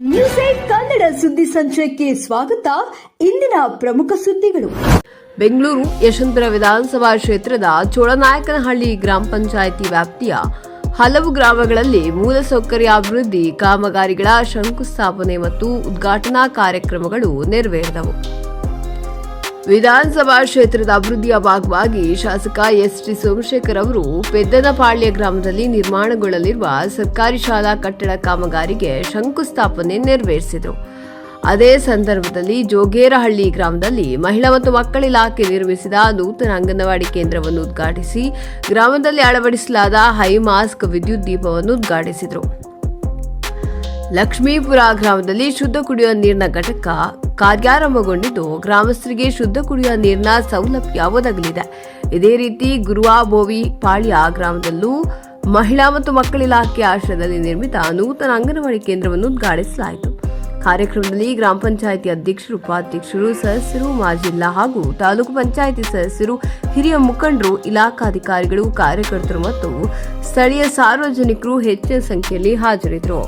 News eight Kannada ಸುದ್ದಿ ಸಂಚಯಕ್ಕೆ ಸ್ವಾಗತ. ಇಂದಿನ ಪ್ರಮುಖ ಸುದ್ದಿಗಳು. ಬೆಂಗಳೂರು ಯಶವಂತಪುರ ವಿಧಾನಸಭಾ ಕ್ಷೇತ್ರದ ಚೋಳನಾಯಕನಹಳ್ಳಿ ಗ್ರಾಮ ಪಂಚಾಯಿತಿ ವ್ಯಾಪ್ತಿಯ ಹಲವು ಗ್ರಾಮಗಳಲ್ಲಿ ಮೂಲಸೌಕರ್ಯ ಅಭಿವೃದ್ಧಿ ಕಾಮಗಾರಿಗಳ ಶಂಕುಸ್ಥಾಪನೆ ಮತ್ತು ಉದ್ಘಾಟನಾ ಕಾರ್ಯಕ್ರಮಗಳು ನೆರವೇರಿದವು. ವಿಧಾನಸಭಾ ಕ್ಷೇತ್ರದ ಅಭಿವೃದ್ಧಿಯ ಭಾಗವಾಗಿ ಶಾಸಕ ಎಸ್ ಟಿ ಸೋಮಶೇಖರ್ ಅವರು ಪೆದ್ದನಪಾಳ್ಯ ಗ್ರಾಮದಲ್ಲಿ ನಿರ್ಮಾಣಗೊಳ್ಳಲಿರುವ ಸರ್ಕಾರಿ ಶಾಲಾ ಕಟ್ಟಡ ಕಾಮಗಾರಿಗೆ ಶಂಕುಸ್ಥಾಪನೆ ನೆರವೇರಿಸಿದರು. ಅದೇ ಸಂದರ್ಭದಲ್ಲಿ ಜೋಗೇರಹಳ್ಳಿ ಗ್ರಾಮದಲ್ಲಿ ಮಹಿಳಾ ಮತ್ತು ಮಕ್ಕಳ ಇಲಾಖೆ ನಿರ್ಮಿಸಿದ ನೂತನ ಅಂಗನವಾಡಿ ಕೇಂದ್ರವನ್ನು ಉದ್ಘಾಟಿಸಿ ಗ್ರಾಮದಲ್ಲಿ ಅಳವಡಿಸಲಾದ ಹೈ ಮಾಸ್ಕ್ ವಿದ್ಯುತ್ ದೀಪವನ್ನು ಉದ್ಘಾಟಿಸಿದರು. ಲಕ್ಷ್ಮೀಪುರ ಗ್ರಾಮದಲ್ಲಿ ಶುದ್ಧ ಕುಡಿಯುವ ನೀರಿನ ಘಟಕ ಕಾರ್ಯಾರಂಭಗೊಂಡಿದ್ದು, ಗ್ರಾಮಸ್ಥರಿಗೆ ಶುದ್ಧ ಕುಡಿಯುವ ನೀರಿನ ಸೌಲಭ್ಯ ಒದಗಲಿದೆ. ಇದೇ ರೀತಿ ಗುರುವಾಬೋವಿ ಪಾಳ್ಯ ಗ್ರಾಮದಲ್ಲೂ ಮಹಿಳಾ ಮತ್ತು ಮಕ್ಕಳ ಇಲಾಖೆ ಆಶ್ರಯದಲ್ಲಿ ನಿರ್ಮಿತ ನೂತನ ಅಂಗನವಾಡಿ ಕೇಂದ್ರವನ್ನು ಉದ್ಘಾಟಿಸಲಾಯಿತು. ಕಾರ್ಯಕ್ರಮದಲ್ಲಿ ಗ್ರಾಮ ಪಂಚಾಯಿತಿ ಅಧ್ಯಕ್ಷರು, ಉಪಾಧ್ಯಕ್ಷರು, ಸದಸ್ಯರು, ಮಾಜಿ ಜಿಲ್ಲಾ ಹಾಗೂ ತಾಲೂಕು ಪಂಚಾಯಿತಿ ಸದಸ್ಯರು, ಹಿರಿಯ ಮುಖಂಡರು, ಇಲಾಖಾಧಿಕಾರಿಗಳು, ಕಾರ್ಯಕರ್ತರು ಮತ್ತು ಸ್ಥಳೀಯ ಸಾರ್ವಜನಿಕರು ಹೆಚ್ಚಿನ ಸಂಖ್ಯೆಯಲ್ಲಿ ಹಾಜರಿದ್ದರು.